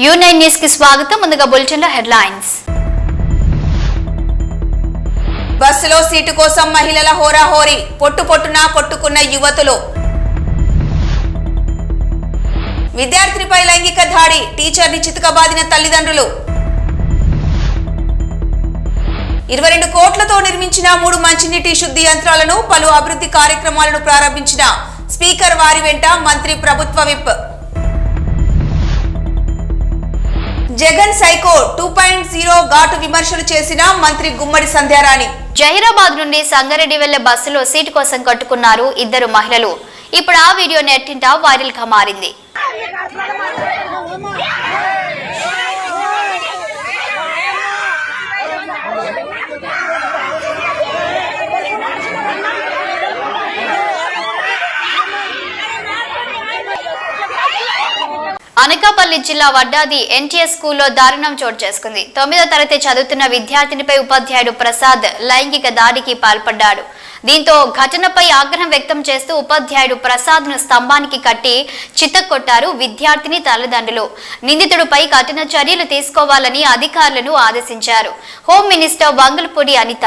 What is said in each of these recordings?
యూనైన్ న్యూస్కి స్వాగతం. ముందుగా బులెటిన్లో హెడ్లైన్స్. బస్సులో సీటు కోసం మహిళల హోరాహోరీ పొట్టు పొట్టున కొట్టుకున్న యువతులు. విద్యార్థినిపై లైంగిక దాడి టీచర్ని చితకబాదిన తల్లిదండ్రులు. ఇరవై రెండు కోట్లతో నిర్మించిన మూడు మంచినీటి శుద్ధి యంత్రాలను పలు అభివృద్ధి కార్యక్రమాలను ప్రారంభించిన స్పీకర్ వారి వెంట మంత్రి ప్రభుత్వ whip. Jagan psycho two point zero ఘాటు విమర్శలు చేసిన మంత్రి గుమ్మడి సంధ్యారాణి. జహీరాబాద్ నుండి సంగారెడ్డి వెళ్ళే బస్సులో సీటు కోసం కట్టుకున్నారు ఇద్దరు మహిళలు. ఇప్పుడు ఆ వీడియో నెట్టింట వైరల్గా మారింది. అనకాపల్లి జిల్లా వడ్డాది ఎన్టీఎస్ స్కూల్లో దారుణం చోటు చేసుకుంది. తొమ్మిదో తరగతి చదువుతున్న విద్యార్థినిపై ఉపాధ్యాయుడు ప్రసాద్ లైంగిక దాడికి పాల్పడ్డాడు. దీంతో ఘటనపై ఆగ్రహం వ్యక్తం చేస్తూ ఉపాధ్యాయుడు ప్రసాద్ను స్తంభానికి కట్టి చిత్తకొట్టారు విద్యార్థిని తల్లిదండ్రులు. నిందితుడిపై కఠిన చర్యలు తీసుకోవాలని అధికారులను ఆదేశించారు. Home minister Vangalapudi Anitha.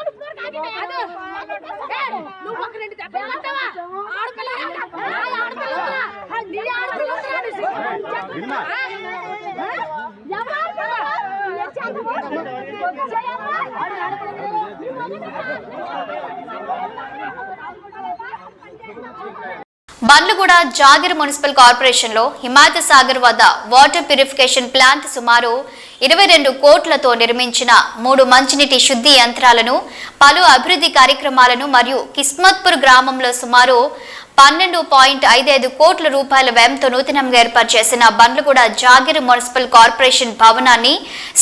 నువ్వు ఒక రెండు దెబ్బలు కొడతావా? ఆడపిల్ల ఆడపిల్ల నీ ఆడపిల్ల బండ్లగూడ జాగిర్ మున్సిపల్ కార్పొరేషన్లో సాగర్ వద్ద వాటర్ ప్యూరిఫికేషన్ ప్లాంట్ సుమారు ఇరవై రెండు కోట్లతో నిర్మించిన మూడు మంచినీటి శుద్ధి యంత్రాలను పలు అభివృద్ధి కార్యక్రమాలను మరియు కిస్మత్పూర్ గ్రామంలో సుమారు పన్నెండు పాయింట్ ఐదైదు కోట్ల రూపాయల వ్యయంతో నూతనంగా ఏర్పాటు చేసిన బండ్లగూడ జాగిర్ మున్సిపల్ కార్పొరేషన్ భవనాన్ని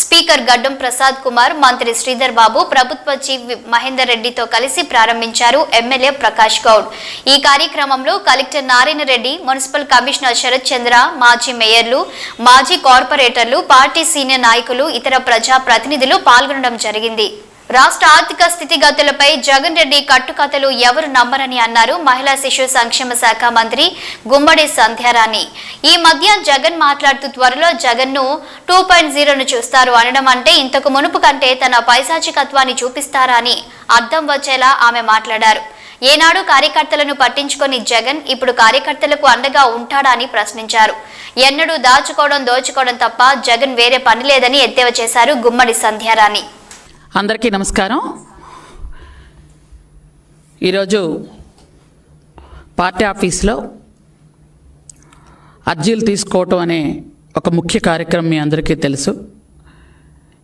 స్పీకర్ గడ్డం ప్రసాద్ కుమార్ మంత్రి శ్రీధర్ బాబు ప్రభుత్వ చీఫ్ మహేందర్ రెడ్డితో కలిసి ప్రారంభించారు ఎమ్మెల్యే ప్రకాష్ గౌడ్. ఈ కార్యక్రమంలో collector Narayana Reddy municipal commissioner Sarath Chandra మాజీ మేయర్లు మాజీ కార్పొరేటర్లు పార్టీ సీనియర్ నాయకులు ఇతర ప్రజా ప్రతినిధులు పాల్గొనడం జరిగింది. రాష్ట్ర ఆర్థిక స్థితిగతులపై జగన్ రెడ్డి కట్టుకథలు ఎవరు నమ్మరని అన్నారు మహిళా శిశు సంక్షేమ శాఖ మంత్రి గుమ్మడి సంధ్యారాణి. ఈ మధ్య జగన్ మాట్లాడుతూ త్వరలో జగన్ను టూ పాయింట్ జీరోను చూస్తారు అనడం అంటే ఇంతకు మునుపు కంటే తన పైశాచికత్వాన్ని చూపిస్తారా అని అర్థం వచ్చేలా ఆమె మాట్లాడారు. ఏనాడు కార్యకర్తలను పట్టించుకొని జగన్ ఇప్పుడు కార్యకర్తలకు అండగా ఉంటాడా అని ప్రశ్నించారు. ఎన్నడూ దాచుకోవడం దోచుకోవడం తప్ప జగన్ వేరే పని లేదని ఎద్దేవా చేశారు గుమ్మడి సంధ్యారాణి. అందరికీ నమస్కారం. ఈరోజు పార్టీ ఆఫీస్లో అర్జీలు తీసుకోవటం అనే ఒక ముఖ్య కార్యక్రమం మీ అందరికీ తెలుసు.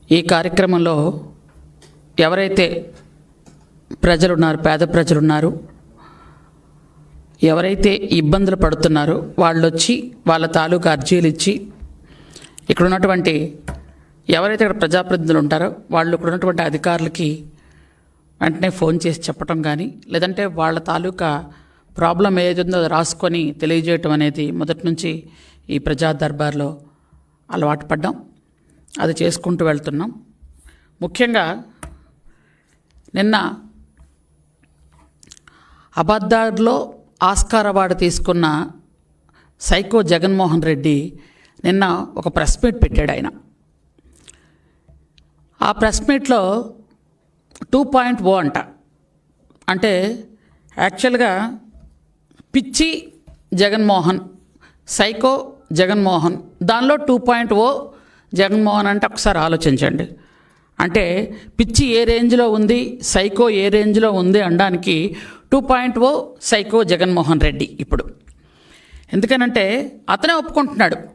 ఈ కార్యక్రమంలో ఎవరైతే ప్రజలున్నారు పేద ప్రజలున్నారు ఎవరైతే ఇబ్బందులు పడుతున్నారో వాళ్ళు వచ్చి వాళ్ళ తాలూకా అర్జీలు ఇచ్చి ఇక్కడ ఉన్నటువంటి ఎవరైతే ఇక్కడ ప్రజాప్రతినిధులు ఉంటారో వాళ్ళు ఇక్కడ ఉన్నటువంటి అధికారులకి వెంటనే ఫోన్ చేసి చెప్పటం కానీ లేదంటే వాళ్ళ తాలూకా ప్రాబ్లం ఏదైతుందో అది రాసుకొని తెలియజేయటం అనేది మొదటి నుంచి ఈ ప్రజా దర్బార్లో అలవాటు పడ్డాం. అది చేసుకుంటూ వెళ్తున్నాం. ముఖ్యంగా నిన్న అబద్దార్లో ఆస్కార్ అవార్డు తీసుకున్న సైకో జగన్మోహన్ రెడ్డి నిన్న ఒక ప్రెస్ మీట్ పెట్టాడు ఆయన. ఆ ప్రెస్ మీట్లో టూ పాయింట్ ఓ అంట. అంటే యాక్చువల్గా పిచ్చి జగన్మోహన్ సైకో జగన్మోహన్ దానిలో టూ పాయింట్ ఓ జగన్మోహన్ అంటే ఒకసారి ఆలోచించండి. అంటే పిచ్చి ఏ రేంజ్లో ఉంది సైకో ఏ రేంజ్లో ఉంది అనడానికి two point O psycho Jaganmohan Reddy ఇప్పుడు. ఎందుకనంటే అతనే ఒప్పుకుంటున్నాడు.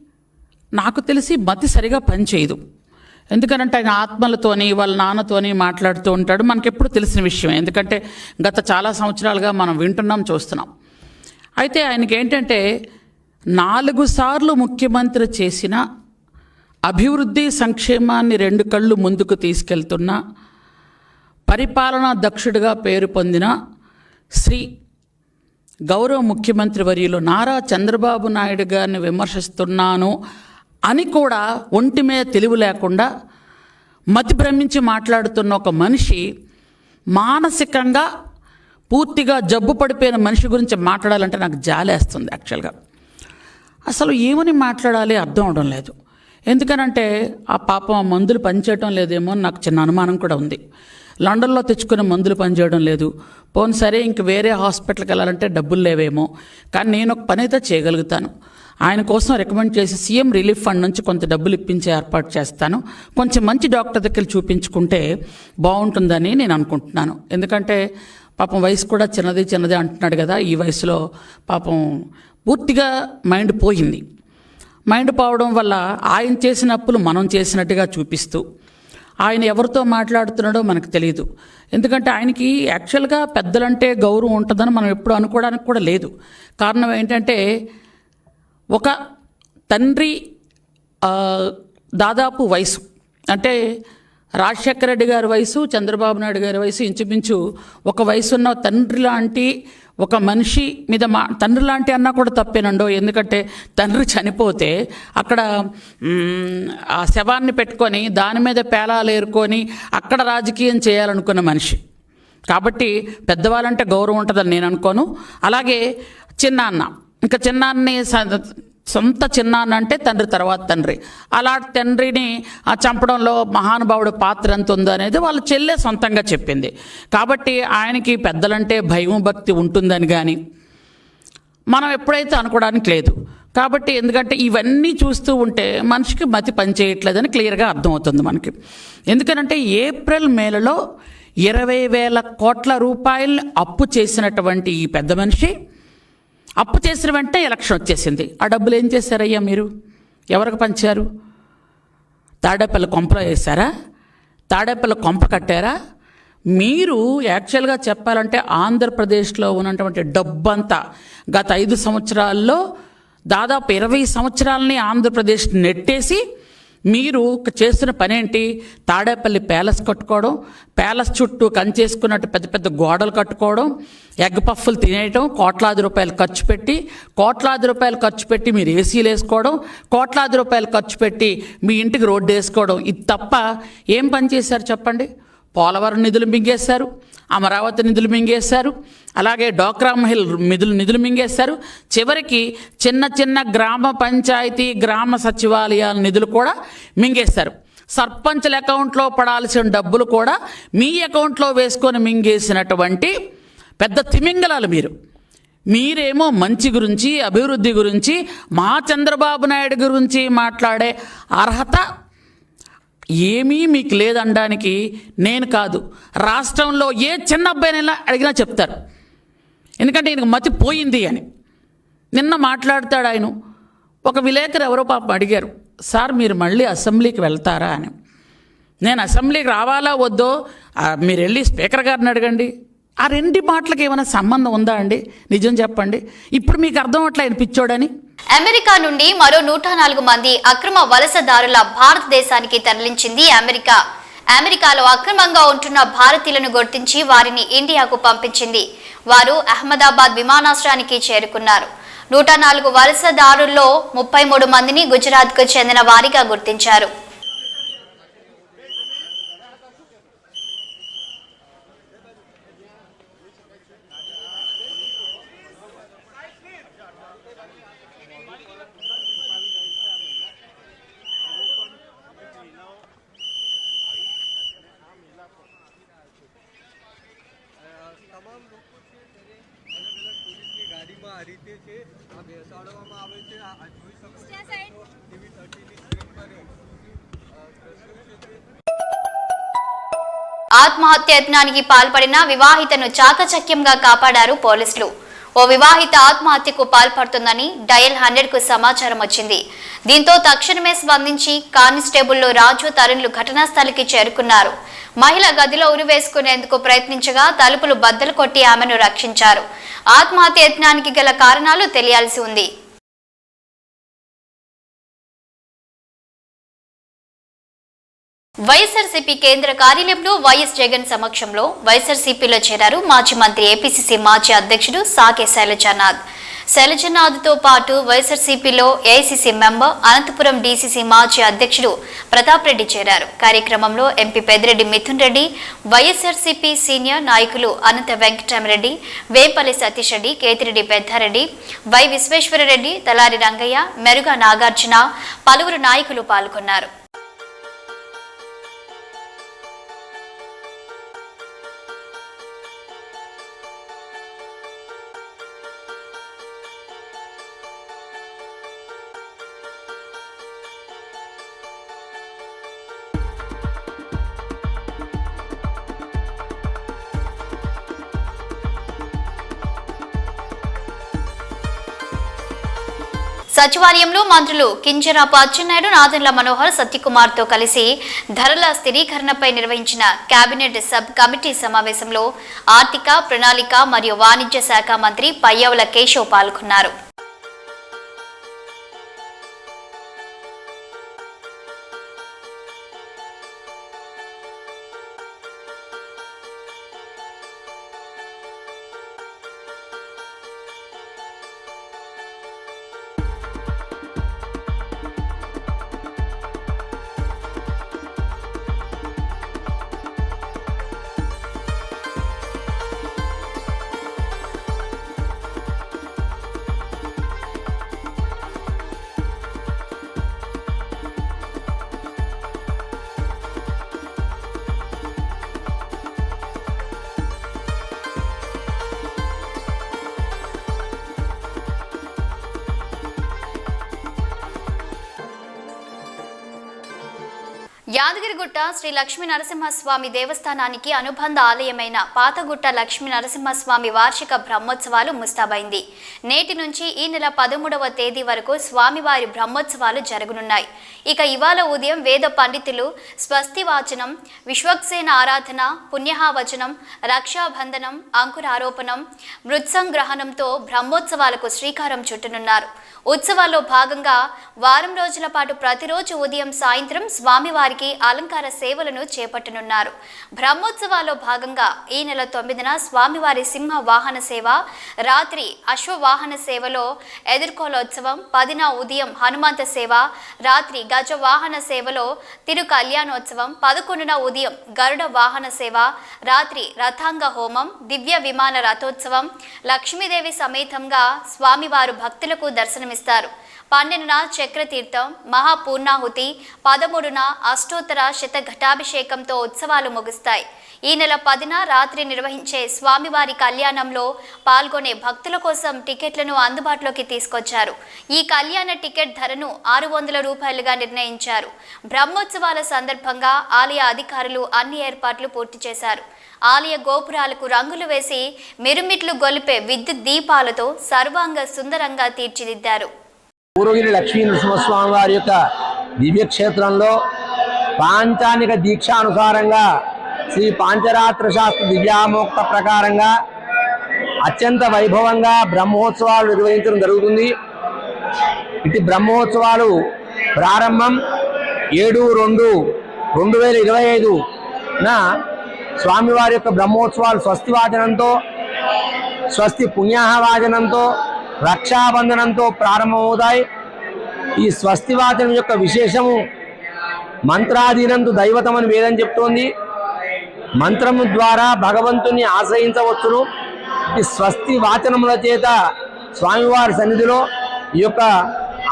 నాకు తెలిసి మతి సరిగా పనిచేయదు. ఎందుకనంటే ఆయన ఆత్మలతోని వాళ్ళ నాన్నతోని మాట్లాడుతూ ఉంటాడు. మనకెప్పుడు తెలిసిన విషయం ఎందుకంటే గత చాలా సంవత్సరాలుగా మనం వింటున్నాం చూస్తున్నాం. అయితే ఆయనకి ఏంటంటే నాలుగు సార్లు ముఖ్యమంత్రి చేసిన అభివృద్ధి సంక్షేమాన్ని రెండు కళ్ళు ముందుకు తీసుకెళ్తున్న పరిపాలనా దక్షుడిగా పేరు పొందిన శ్రీ గౌరవ ముఖ్యమంత్రి వర్యులు నారా చంద్రబాబు నాయుడు గారిని విమర్శిస్తున్నాను. అని కూడా ఒంటి మీద తెలివి లేకుండా మతి భ్రమించి మాట్లాడుతున్న ఒక మనిషి మానసికంగా పూర్తిగా జబ్బు పడిపోయిన మనిషి గురించి మాట్లాడాలంటే నాకు జాలేస్తుంది యాక్చువల్గా అసలు ఏమని మాట్లాడాలి అర్థం అవడం లేదు. ఎందుకనంటే ఆ పాపం ఆ మందులు పనిచేయడం లేదేమో అని నాకు చిన్న అనుమానం కూడా ఉంది. లండన్లో తెచ్చుకునే మందులు పనిచేయడం లేదు. పోను సరే ఇంక వేరే హాస్పిటల్కి వెళ్ళాలంటే డబ్బులు లేవేమో. కానీ నేను ఒక పని అయితే చేయగలుగుతాను. ఆయన కోసం రికమెండ్ చేసి సీఎం రిలీఫ్ ఫండ్ నుంచి కొంత డబ్బులు ఇప్పించే ఏర్పాటు చేస్తాను. కొంచెం మంచి డాక్టర్ దగ్గర చూపించుకుంటే బాగుంటుందని నేను అనుకుంటున్నాను. ఎందుకంటే పాపం వయసు కూడా చిన్నది చిన్నది అంటున్నాడు కదా ఈ వయసులో పాపం పూర్తిగా మైండ్ పోయింది. మైండ్ పోవడం వల్ల ఆయన చేసిన అప్పులు మనం చేసినట్టుగా చూపిస్తూ ఆయన ఎవరితో మాట్లాడుతున్నాడో మనకు తెలియదు ఎందుకంటే ఆయనకి యాక్చువల్గా పెద్దలంటే గౌరవం ఉంటుందని మనం ఎప్పుడు అనుకోవడానికి కూడా లేదు. కారణం ఏంటంటే ఒక తండ్రి దాదాపు వయసు అంటే రాజశేఖర రెడ్డి గారి వయసు చంద్రబాబు నాయుడు గారి వయసు ఇంచుమించు ఒక వయసు ఉన్న తండ్రి లాంటి ఒక మనిషి మీద మా తండ్రి లాంటి అన్నా కూడా తప్పేనండో ఎందుకంటే తండ్రి చనిపోతే అక్కడ ఆ శవాన్ని పెట్టుకొని దాని మీద పేలాలు ఏరుకొని అక్కడ రాజకీయం చేయాలనుకున్న మనిషి. కాబట్టి పెద్దవాళ్ళంటే గౌరవం ఉంటుందని నేను అనుకోను. అలాగే చిన్నాన్న ఇంకా చిన్నాన్ని స- సొంత చిన్నాన్న అంటే తండ్రి తర్వాత తండ్రి. అలా తండ్రిని ఆ చంపడంలో మహానుభావుడు పాత్ర ఎంత ఉందో అనేది వాళ్ళ చెల్లె సొంతంగా చెప్పింది. కాబట్టి ఆయనకి పెద్దలంటే భయం భక్తి ఉంటుందని కానీ మనం ఎప్పుడైతే అనుకోవడానికి లేదు. కాబట్టి ఎందుకంటే ఇవన్నీ చూస్తూ ఉంటే మనిషికి మతి పనిచేయట్లేదని క్లియర్గా అర్థమవుతుంది మనకి. ఎందుకనంటే ఏప్రిల్ మేలలో ఇరవై వేల కోట్ల రూపాయలు అప్పు చేసినటువంటి ఈ పెద్ద మనిషి అప్పు చేసిన వెంటనే ఎలక్షన్ వచ్చేసింది. ఆ డబ్బులు ఏం చేశారయ్యా మీరు? ఎవరికి పంచారు? తాడేపల్లి కొంపలో వేశారా? తాడేపల్లి కొంప కట్టారా? మీరు యాక్చువల్గా చెప్పాలంటే ఆంధ్రప్రదేశ్లో ఉన్నటువంటి డబ్బంతా గత ఐదు సంవత్సరాల్లో దాదాపు ఇరవై సంవత్సరాలని ఆంధ్రప్రదేశ్ నెట్టేసి మీరు చేసిన పని ఏంటి తాడేపల్లి ప్యాలెస్ కట్టుకోవడం ప్యాలెస్ చుట్టూ కంచేసుకున్నట్టు పెద్ద పెద్ద గోడలు కట్టుకోవడం ఎగ్ పఫ్ఫులు తినేయటం కోట్లాది రూపాయలు ఖర్చు పెట్టి కోట్లాది రూపాయలు ఖర్చు పెట్టి మీరు ఏసీలు వేసుకోవడం కోట్లాది రూపాయలు ఖర్చు పెట్టి మీ ఇంటికి రోడ్డు వేసుకోవడం. ఇది తప్ప ఏం పని చేశారు చెప్పండి? పోలవరం నిధులు మింగేశారు అమరావతి నిధులు మింగేశారు అలాగే డోక్రా మహిళ నిధులు నిధులు మింగేశారు. చివరికి చిన్న చిన్న గ్రామ పంచాయతీ గ్రామ సచివాలయాల నిధులు కూడా మింగేశారు. సర్పంచ్ల అకౌంట్లో పడాల్సిన డబ్బులు కూడా మీ అకౌంట్లో వేసుకొని మింగేసినటువంటి పెద్ద తిమింగలాలు మీరు. మీరేమో మంచి గురించి అభివృద్ధి గురించి మా చంద్రబాబు నాయుడు గురించి మాట్లాడే అర్హత ఏమీ మీకు లేదనడానికి నేను కాదు. రాష్ట్రంలో ఏ చిన్న అబ్బాయినైనా అడిగినా చెప్తారు. ఎందుకంటే ఈయనకు మతి పోయింది అని. నిన్న మాట్లాడతాడు ఆయన. ఒక విలేకరు ఎవరో పాపం అడిగారు సార్ మీరు మళ్ళీ అసెంబ్లీకి వెళ్తారా? అని. నేను అసెంబ్లీకి రావాలా వద్దో? మీరు వెళ్ళి స్పీకర్ గారిని అడగండి. ఆ రెండు మాటలకు ఏమైనా సంబంధం ఉందా అండి? నిజం చెప్పండి. ఇప్పుడు మీకు అర్థం అట్లా ఆయన పిచ్చోడని? అమెరికా నుండి మరో నూట నాలుగు మంది అక్రమ వలసదారుల భారతదేశానికి తరలించింది అమెరికా. అమెరికాలో అక్రమంగా ఉంటున్న భారతీయులను గుర్తించి వారిని ఇండియాకు పంపించింది. వారు అహ్మదాబాద్ విమానాశ్రయానికి చేరుకున్నారు. నూట నాలుగు వలసదారుల్లో ముప్పై మూడు మందిని గుజరాత్కు చెందిన వారిగా గుర్తించారు. ఆత్మహత్య యత్నానికి పాల్పడిన వివాహితను చాకచక్యంగా కాపాడారు పోలీసులు. ఓ వివాహిత ఆత్మహత్యకు పాల్పడుతుందని డయల్ హండ్రెడ్కు సమాచారం వచ్చింది. దీంతో తక్షణమే స్పందించి కానిస్టేబుల్లో రాజు తరుణ్లు ఘటనా స్థలికి చేరుకున్నారు. మహిళ గదిలో ఉరివేసుకునేందుకు ప్రయత్నించగా తలుపులు బద్దలు కొట్టి ఆమెను రక్షించారు. ఆత్మహత్య యత్నానికి గల కారణాలు తెలియాల్సి ఉంది. వైఎస్ఆర్సీపీ కేంద్ర కార్యాలయంలో వైఎస్ జగన్ సమక్షంలో వైఎస్ఆర్సీపీలో చేరారు మాజీ మంత్రి ఏపీసీసీ మాజీ అధ్యక్షుడు సాకే శైలజానాథ్. శైలజనాథ్తో పాటు వైఎస్ఆర్సీపీలో ఏఐసీసీ మెంబర్ అనంతపురం డీసీసీ మాజీ అధ్యక్షుడు ప్రతాప్ రెడ్డి చేరారు. కార్యక్రమంలో MP Peddireddy Mithun Reddy YSRCP senior నాయకులు అనంత వెంకటరామరెడ్డి వేపల్లి సతీష్ రెడ్డి కేతిరెడ్డి పెద్దారెడ్డి వై విశ్వేశ్వరరెడ్డి తలారి రంగయ్య మెరుగా నాగార్జున పలువురు నాయకులు పాల్గొన్నారు. సచివాలయంలో మంత్రులు కింజరాపు అచ్చెన్నాయుడు నాదెండ్ల మనోహర్ సత్యకుమార్తో కలిసి ధరల స్థిరీకరణపై నిర్వహించిన కేబినెట్ సబ్ కమిటీ సమావేశంలో ఆర్థిక ప్రణాళిక మరియు వాణిజ్య శాఖ మంత్రి పయ్యవుల కేశవ్ పాల్గొన్నారు. యాదగిరిగుట్ట శ్రీ లక్ష్మీ నరసింహస్వామి దేవస్థానానికి అనుబంధ ఆలయమైన పాతగుట్ట లక్ష్మీ నరసింహస్వామి వార్షిక బ్రహ్మోత్సవాలు ముస్తాబైంది. నేటి నుంచి ఈ నెల పదమూడవ తేదీ వరకు స్వామివారి బ్రహ్మోత్సవాలు జరగనున్నాయి. ఇక ఇవాళ ఉదయం వేద పండితులు స్వస్తి వాచనం విశ్వక్సేన ఆరాధన పుణ్యహావచనం రక్షాబంధనం అంకురారోపణం మృత్సంగ్రహణంతో బ్రహ్మోత్సవాలకు శ్రీకారం చుట్టనున్నారు. ఉత్సవాల్లో భాగంగా వారం రోజుల పాటు ప్రతిరోజు ఉదయం సాయంత్రం స్వామివారికి అలంకార సేవలను చేపట్టనున్నారు. బ్రహ్మోత్సవాల్లో భాగంగా ఈ నెల తొమ్మిదిన స్వామివారి సింహ వాహన సేవ రాత్రి అశ్వవాహన సేవలో ఎదుర్కోలోత్సవం పదిన ఉదయం హనుమంత సేవ రాత్రి గజ వాహన సేవలో తిరు కళ్యాణోత్సవం పదకొండున ఉదయం గరుడ వాహన సేవ రాత్రి రథాంగ హోమం దివ్య విమాన రథోత్సవం లక్ష్మీదేవి సమేతంగా స్వామివారు భక్తులకు దర్శనమిస్తారు. పన్నెండున చక్రతీర్థం మహాపూర్ణాహుతి పదమూడున అష్టోత్తర శతఘటాభిషేకంతో ఉత్సవాలు ముగుస్తాయి. ఈ నెల పదిన రాత్రి నిర్వహించే స్వామివారి కళ్యాణంలో పాల్గొనే భక్తుల కోసం టికెట్లను అందుబాటులోకి తీసుకొచ్చారు. ఈ కళ్యాణ టికెట్ ధరను ఆరు వందల రూపాయలుగా నిర్ణయించారు. బ్రహ్మోత్సవాల సందర్భంగా ఆలయ అధికారులు అన్ని ఏర్పాట్లు పూర్తి చేశారు. ఆలయ గోపురాలకు రంగులు వేసి మిరుమిట్లు గొలిపే విద్యుత్ దీపాలతో సర్వాంగ సుందరంగా తీర్చిదిద్దారు. పూర్వగిరి లక్ష్మీ నృసింహస్వామి వారి యొక్క దివ్యక్షేత్రంలో పాంచానిక దీక్షానుసారంగా శ్రీ పాంచరాత్ర శాస్త్ర దివ్యామోక్త ప్రకారంగా అత్యంత వైభవంగా బ్రహ్మోత్సవాలు నిర్వహించడం జరుగుతుంది. ఇటు బ్రహ్మోత్సవాలు ప్రారంభం ఏడు రెండు రెండు వేల ఇరవై ఐదున స్వామివారి యొక్క బ్రహ్మోత్సవాలు స్వస్తి వాచనంతో స్వస్తి పుణ్యాహవాచనంతో రక్షాబంధనంతో ప్రారంభమవుతాయి. ఈ స్వస్తివాచనం యొక్క విశేషము మంత్రాధీనంతో దైవతమని వేదం చెప్తోంది. మంత్రము ద్వారా భగవంతుని ఆశ్రయించవచ్చును. ఈ స్వస్తి వాచనముల చేత స్వామివారి సన్నిధిలో ఈ యొక్క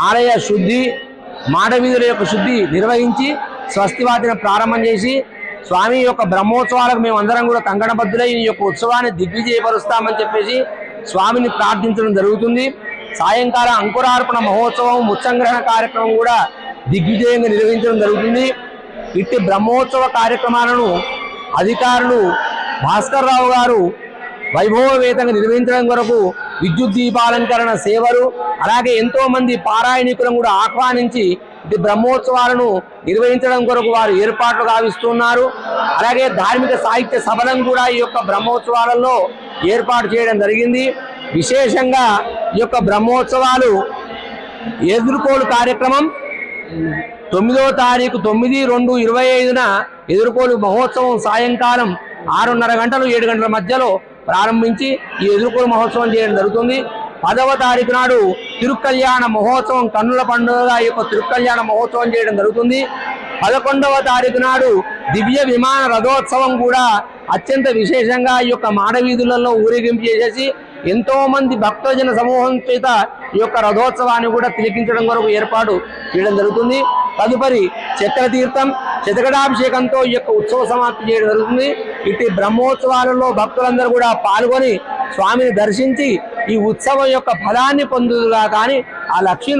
ఆలయ శుద్ధి మాడవీధుల యొక్క శుద్ధి నిర్వహించి స్వస్తి వాచన ప్రారంభం చేసి స్వామి యొక్క బ్రహ్మోత్సవాలకు మేమందరం కూడా కంకణబద్ధులై ఈ యొక్క ఉత్సవాన్ని దిగ్విజయపరుస్తామని చెప్పేసి స్వామిని ప్రార్థించడం జరుగుతుంది. సాయంకాలం అంకురార్పణ మహోత్సవం ముత్సంగ్రహణ కార్యక్రమం కూడా దిగ్విజయంగా నిర్వహించడం జరుగుతుంది. ఇట్టి బ్రహ్మోత్సవ కార్యక్రమాలను అధికారులు భాస్కర్ రావు గారు వైభవవేతంగా నిర్వహించడం కొరకు విద్యుత్ దీపాలంకరణ సేవలు అలాగే ఎంతో మంది పారాయణికులను కూడా ఆహ్వానించి ఇది బ్రహ్మోత్సవాలను నిర్వహించడం కొరకు వారు ఏర్పాట్లు గావిస్తున్నారు. అలాగే ధార్మిక సాహిత్య సభలను కూడా ఈ యొక్క బ్రహ్మోత్సవాలలో ఏర్పాటు చేయడం జరిగింది. విశేషంగా ఈ యొక్క బ్రహ్మోత్సవాలు ఎదుర్కోలు కార్యక్రమం తొమ్మిదో తారీఖు తొమ్మిది రెండు ఇరవై ఐదున ఎదుర్కోలు మహోత్సవం సాయంకాలం ఆరున్నర గంటలు ఏడు గంటల మధ్యలో ప్రారంభించి ఈ ఎదుర్కోలు మహోత్సవం చేయడం జరుగుతుంది. పదవ తారీఖు నాడు తిరుకల్యాణ మహోత్సవం కన్నుల పండుగ ఈ యొక్క తిరుకల్యాణ మహోత్సవం చేయడం జరుగుతుంది. పదకొండవ తారీఖు నాడు దివ్య విమాన రథోత్సవం కూడా అత్యంత విశేషంగా ఈ యొక్క మాడవీధులలో ఊరేగింపు చేసేసి ఎంతో మంది భక్తజన సమూహం చేత ఈ యొక్క రథోత్సవాన్ని కూడా తిలకించడం కొరకు ఏర్పాటు చేయడం జరుగుతుంది. తదుపరి చక్ర తీర్థం శతకడాభిషేకంతో ఈ యొక్క ఉత్సవ సమాప్తి చేయడం జరుగుతుంది. ఇటు బ్రహ్మోత్సవాలలో భక్తులందరూ కూడా పాల్గొని స్వామిని దర్శించి ఈ ఉత్సవం యొక్క ఫలాన్ని పొందుదుగా కానీ ఆ లక్ష్మీ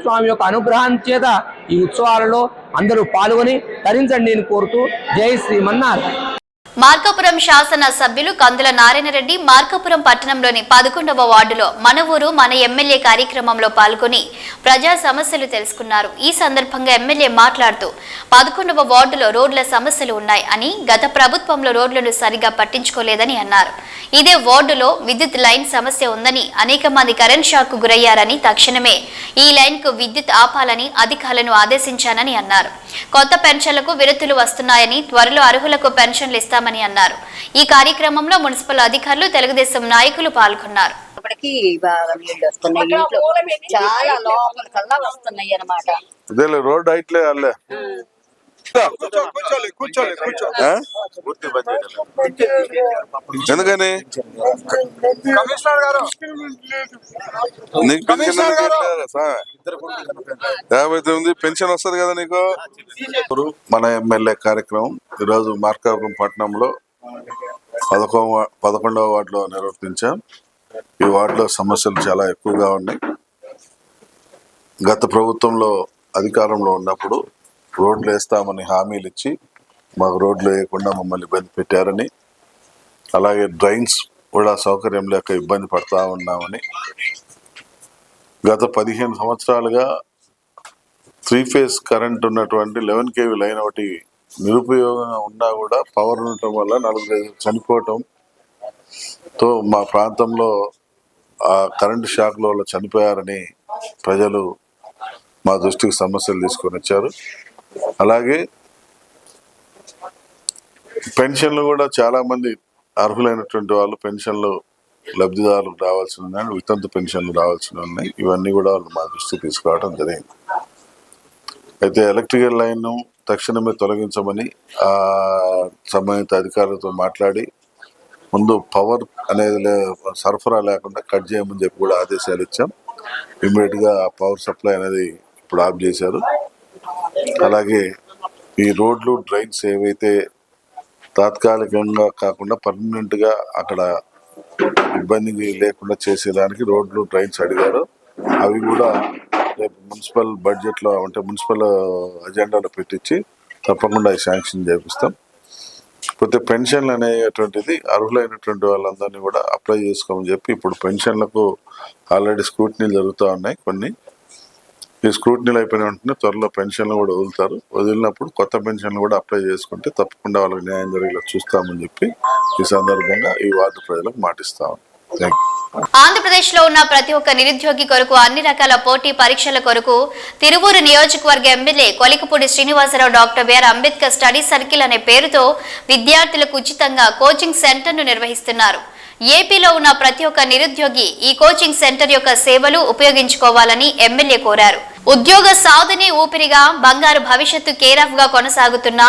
స్వామి యొక్క అనుగ్రహం చేత ఈ ఉత్సవాలలో అందరూ పాల్గొని తరించండి అని కోరుతూ జై శ్రీమన్నారాయణ మార్కాపురం శాసన సభ్యులు కందుల నారాయణరెడ్డి మార్కాపురం పట్టణంలోని పదకొండవ వార్డులో మన ఊరు మన ఎమ్మెల్యే కార్యక్రమంలో పాల్గొని ప్రజా సమస్యలు తెలుసుకున్నారు. ఈ సందర్భంగా ఎమ్మెల్యే మాట్లాడుతూ పదకొండవ వార్డులో రోడ్ల సమస్యలు ఉన్నాయి అని గత ప్రభుత్వంలో రోడ్లను సరిగా పట్టించుకోలేదని అన్నారు. ఇదే వార్డులో విద్యుత్ లైన్ సమస్య ఉందని అనేక మంది కరెంట్ షాక్కు గురయ్యారని తక్షణమే ఈ లైన్కు విద్యుత్ ఆపాలని అధికారులను ఆదేశించానని అన్నారు. కొత్త పెన్షన్లకు విరతులు వస్తున్నాయని త్వరలో అర్హులకు పెన్షన్లు ఇస్తామని అన్నారు. ఈ కార్యక్రమంలో మున్సిపల్ అధికారులు తెలుగుదేశం నాయకులు పాల్గొన్నారు. ఇప్పటికి బాగా నీళ్ళు వస్తున్నాయి. ఇంట్లో చాలా లోపల కల్లా వస్తున్నాయి అన్నమాట. రోడ్ హైట్లే ఎందుకని? కమిషనర్ గారు. నీకు పెన్షన్? యాభై తొమ్మిది పెన్షన్ వస్తుంది కదా నీకు? మన ఎమ్మెల్యే కార్యక్రమం ఈరోజు మార్కాపురం పట్టణంలో పదకొ పదకొండవ వార్డులో నిర్వర్తించాం. ఈ వార్డులో సమస్యలు చాలా ఎక్కువగా ఉన్నాయి. గత ప్రభుత్వంలో అధికారంలో ఉన్నప్పుడు రోడ్లు వేస్తామని హామీలు ఇచ్చి మాకు రోడ్లు వేయకుండా మమ్మల్ని ఇబ్బంది పెట్టారని అలాగే డ్రైన్స్ కూడా సౌకర్యం లేక ఇబ్బంది పడతా ఉన్నామని గత పదిహేను సంవత్సరాలుగా త్రీ ఫేజ్ కరెంట్ ఉన్నటువంటి లెవెన్ కేవీ లైన్ ఒకటి నిరుపయోగంగా ఉన్నా కూడా పవర్ ఉండటం వల్ల నలుగురు చనిపోవటం తో మా ప్రాంతంలో ఆ కరెంటు షాక్లో చనిపోయారని ప్రజలు మా దృష్టికి సమస్యలు తీసుకొని వచ్చారు. అలాగే పెన్షన్లు కూడా చాలామంది అర్హులైనటువంటి వాళ్ళు పెన్షన్లు లబ్ధిదారులు రావాల్సి ఉన్నాయి వితంతు పెన్షన్లు రావాల్సి ఉన్నాయి. ఇవన్నీ కూడా వాళ్ళు మా దృష్టికి తీసుకురావడం జరిగింది. అయితే ఎలక్ట్రికల్ లైన్ను తక్షణమే తొలగించమని ఆ సంబంధిత అధికారులతో మాట్లాడి ముందు పవర్ అనేది లే- సరఫరా లేకుండా కట్ చేయమని చెప్పి కూడా ఆదేశాలు ఇచ్చాం. ఇమ్మీడియట్గా పవర్ సప్లై అనేది ఇప్పుడు ఆఫ్ చేశారు. అలాగే ఈ రోడ్లు డ్రైన్స్ ఏవైతే తాత్కాలికంగా కాకుండా పర్మనెంట్గా అక్కడ ఇబ్బంది లేకుండా చేసేదానికి రోడ్లు డ్రైన్స్ అడిగారు. అవి కూడా రేపు మున్సిపల్ బడ్జెట్లో అంటే మున్సిపల్ అజెండాలో పెట్టించి తప్పకుండా శాంక్షన్ చేపిస్తాం. పోతే పెన్షన్లు అనేటువంటిది అర్హులైనటువంటి వాళ్ళందరినీ కూడా అప్లై చేసుకోమని చెప్పి ఇప్పుడు పెన్షన్లకు ఆల్రెడీ స్క్రూటినీ జరుగుతూ ఉన్నాయి కొన్ని. ఈ స్క్రూటినీలు అయిపోయిన వెంటనే త్వరలో పెన్షన్లు కూడా వదులుతారు. వదిలినప్పుడు కొత్త పెన్షన్లు కూడా అప్లై చేసుకుంటే తప్పకుండా వాళ్ళకి న్యాయం జరిగేలా చూస్తామని చెప్పి ఈ సందర్భంగా ఈ వార్డు ప్రజలకు మాటిస్తాం థ్యాంక్ యూ ఆంధ్రప్రదేశ్లో ఉన్న ప్రతి ఒక్క నిరుద్యోగి కొరకు అన్ని రకాల పోటీ పరీక్షల కొరకు తిరువూరు నియోజకవర్గ MLA Kolikapudi Srinivasarao doctor B R Ambedkar study circle అనే పేరుతో విద్యార్థులకు ఉచితంగా కోచింగ్ సెంటర్ను నిర్వహిస్తున్నారు. ఏపీలో ఉన్న ప్రతి ఒక్క నిరుద్యోగి ఈ కోచింగ్ సెంటర్ యొక్క సేవలు ఉపయోగించుకోవాలని ఎమ్మెల్యే కోరారు. ఉద్యోగ సాధనే ఊపిరిగా బంగారు భవిష్యత్తు కేరాఫ్గా కొనసాగుతున్న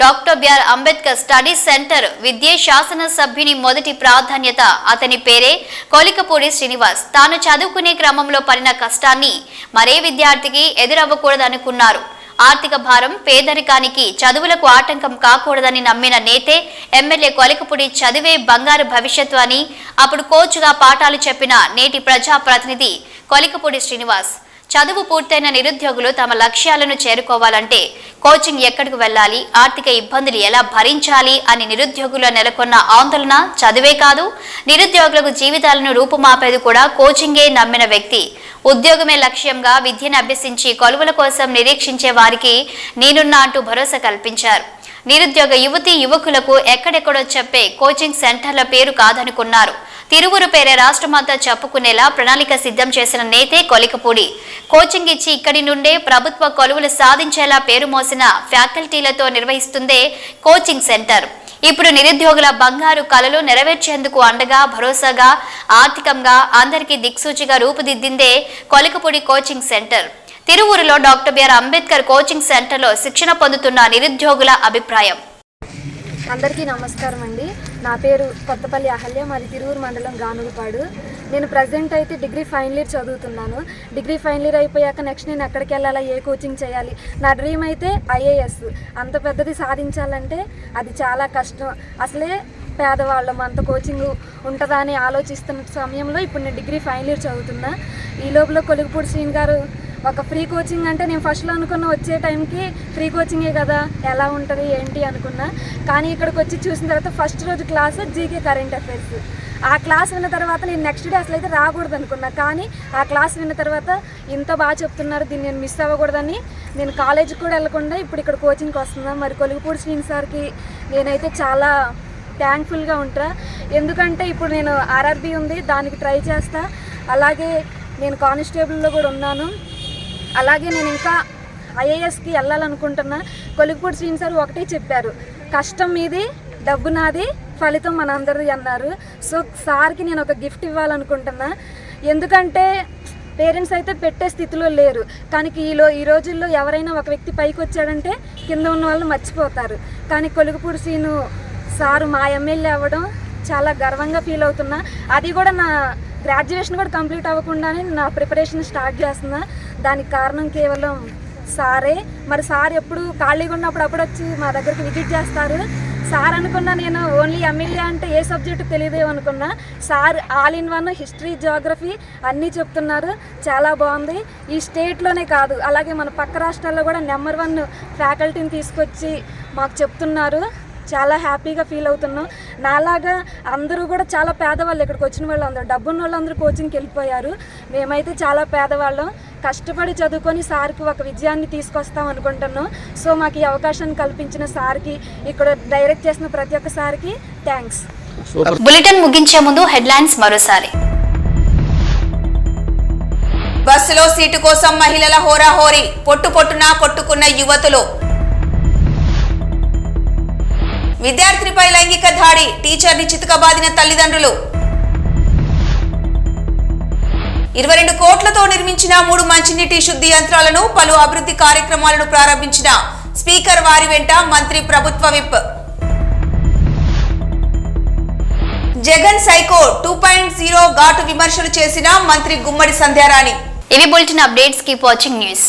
doctor B R Ambedkar study centre విద్యే శాసన సభ్యుని మొదటి ప్రాధాన్యత. అతని పేరే కోలికపూడి శ్రీనివాస్. తాను చదువుకునే క్రమంలో పడిన కష్టాన్ని మరే విద్యార్థికి ఎదురవ్వకూడదనుకున్నారు. ఆర్థిక భారం పేదరికానికి చదువులకు ఆటంకం కాకూడదని నమ్మిన నేతే ఎమ్మెల్యే కొలికపుడి చదివే బంగారు భవిష్యత్తు అని అప్పుడు కోచ్గా పాఠాలు చెప్పిన నేటి ప్రజాప్రతినిధి కొలికపూడి శ్రీనివాస్. చదువు పూర్తయిన నిరుద్యోగులు తమ లక్ష్యాలను చేరుకోవాలంటే కోచింగ్ ఎక్కడికి వెళ్ళాలి ఆర్థిక ఇబ్బందులు ఎలా భరించాలి అని నిరుద్యోగుల్లో నెలకొన్న ఆందోళన చదువే కాదు నిరుద్యోగులకు జీవితాలను రూపుమాపేది కూడా కోచింగే నమ్మిన వ్యక్తి. ఉద్యోగమే లక్ష్యంగా విద్యను అభ్యసించి కొలువుల కోసం నిరీక్షించే వారికి నేనున్నా అంటూ భరోసా కల్పించారు. నిరుద్యోగ యువతి యువకులకు ఎక్కడెక్కడో చెప్పే కోచింగ్ సెంటర్ల పేరు కాదనుకున్నారు. తిరువురు పేరే రాష్ట్రమంతా చెప్పుకునేలా ప్రణాళిక సిద్ధం చేసిన నేతే కొలికపూడి. కోచింగ్ ఇచ్చి ఇక్కడి నుండే ప్రభుత్వ కొలువులు సాధించేలా పేరు మోసిన ఫ్యాకల్టీలతో నిర్వహిస్తుందే కోచింగ్ సెంటర్. ఇప్పుడు నిరుద్యోగుల బంగారు కలలు నెరవేర్చేందుకు అండగా భరోసాగా ఆర్థికంగా అందరికీ దిక్సూచిగా రూపుదిద్దిందే Kolikapudi coaching centre. తిరువురులో doctor B R Ambedkar coaching సెంటర్లో శిక్షణ పొందుతున్న నిరుద్యోగుల అభిప్రాయం. అందరికీ నమస్కారం అండి నా పేరు కొత్తపల్లి అహల్య మరి తిరువురు మండలం గానుగుపాడు నేను ప్రజెంట్ అయితే డిగ్రీ ఫైనల్ ఇయర్ చదువుతున్నాను. డిగ్రీ ఫైనల్ ఇయర్ అయిపోయాక నెక్స్ట్ నేను ఎక్కడికి వెళ్ళాలా ఏ కోచింగ్ చేయాలి? నా డ్రీమ్ అయితే ఐఏఎస్ అంత పెద్దది సాధించాలంటే అది చాలా కష్టం. అసలే పేదవాళ్ళం అంత కోచింగ్ ఉంటుందా అని ఆలోచిస్తున్న సమయంలో ఇప్పుడు నేను డిగ్రీ ఫైనల్ ఇయర్ చదువుతున్నా. ఈ లోపల కొలుగుపూడి శ్రీన్ గారు ఒక ఫ్రీ కోచింగ్ అంటే నేను ఫస్ట్లో అనుకున్న వచ్చే టైంకి ఫ్రీ కోచింగే కదా ఎలా ఉంటుంది ఏంటి అనుకున్నా. కానీ ఇక్కడికి వచ్చి చూసిన తర్వాత ఫస్ట్ రోజు క్లాస్ జీకే కరెంట్ అఫైర్స్ ఆ క్లాస్ విన్న తర్వాత నేను నెక్స్ట్ డే అసలు అయితే రాకూడదు అనుకున్నా. కానీ ఆ క్లాస్ విన్న తర్వాత ఇంత బాగా చెప్తున్నారు దీన్ని నేను మిస్ అవ్వకూడదని. నేను కాలేజీకి కూడా వెళ్ళకుండా ఇప్పుడు ఇక్కడ కోచింగ్కి వస్తున్నాను మరి కొలుగుపూడి శ్రీని సార్కి నేనైతే చాలా థ్యాంక్ఫుల్గా ఉంటా. ఎందుకంటే ఇప్పుడు నేను ఆర్ఆర్బీ ఉంది దానికి ట్రై చేస్తా. అలాగే నేను కానిస్టేబుల్లో కూడా ఉన్నాను. అలాగే నేను ఇంకా ఐఏఎస్కి వెళ్ళాలనుకుంటున్నా. కొలిగిపూడి శ్రీని సార్ ఒకటే చెప్పారు. కష్టం మీది డబ్బు నాది ఫలితం మనందరిది అన్నారు. సో సార్కి నేను ఒక గిఫ్ట్ ఇవ్వాలనుకుంటున్నా. ఎందుకంటే పేరెంట్స్ అయితే పెట్టే స్థితిలో లేరు. కానీ ఈలో ఈ రోజుల్లో ఎవరైనా ఒక వ్యక్తి పైకి వచ్చాడంటే కింద ఉన్న వాళ్ళు మర్చిపోతారు. కానీ కొలుగుపూడి శ్రీను సారు మా ఎమ్మెల్యే అవ్వడం చాలా గర్వంగా ఫీల్ అవుతున్నా. అది కూడా నా గ్రాడ్యుయేషన్ కూడా కంప్లీట్ అవ్వకుండానే నా ప్రిపరేషన్ స్టార్ట్ చేస్తున్నా. దానికి కారణం కేవలం సారే. మరి సార్ ఎప్పుడు ఖాళీగా ఉన్నప్పుడు అప్పుడు వచ్చి మా దగ్గరికి విజిట్ చేస్తారు. సార్ అనుకున్నా నేను ఓన్లీ ఎమ్మెల్యే అంటే ఏ సబ్జెక్టు తెలియదేమో అనుకున్నా. Sir all in one history geography అన్నీ చెప్తున్నారు. చాలా బాగుంది. ఈ స్టేట్లోనే కాదు అలాగే మన పక్క రాష్ట్రాల్లో కూడా నెంబర్ వన్ ఫ్యాకల్టీని తీసుకొచ్చి మాకు చెప్తున్నారు. చాలా హ్యాపీగా ఫీల్ అవుతున్నాం. నాలాగా అందరూ కూడా చాలా పేదవాళ్ళు ఇక్కడికి వచ్చిన వాళ్ళు అందరూ. డబ్బున్న వాళ్ళందరూ కోచింగ్కి వెళ్ళిపోయారు. మేమైతే చాలా పేదవాళ్ళం. కష్టపడి చదువుకొని సార్కి ఒక విజయాన్ని తీసుకొస్తాం అనుకుంటున్నాం. సో మాకు ఈ అవకాశాన్ని కల్పించిన సార్కి ఇక్కడ డైరెక్ట్ చేసిన ప్రతి ఒక్క సార్కి థ్యాంక్స్. బులెటిన్ ముగించే ముందు హెడ్లైన్స్ మరోసారి. బస్సులో సీటు కోసం మహిళల హోరాహోరీ. పొట్టు పొట్టున కొట్టుకున్న యువతులు. విద్యార్థినిపై లైంగిక దాడి. టీచర్ని చితకబాదిన తల్లిదండ్రులు. ఇరవై రెండు కోట్లతో నిర్మించిన మూడు మంచినీటి శుద్ధి యంత్రాలను పలు అభివృద్ధి కార్యక్రమాలను ప్రారంభించిన స్పీకర్ వారి వెంట మంత్రి ప్రభుత్వ whip. Jagan psycho two point zero ఘాటు విమర్శలు చేసిన మంత్రి గుమ్మడి సంధ్యారాణి. ఇవి bulletin updates. Keep watching news.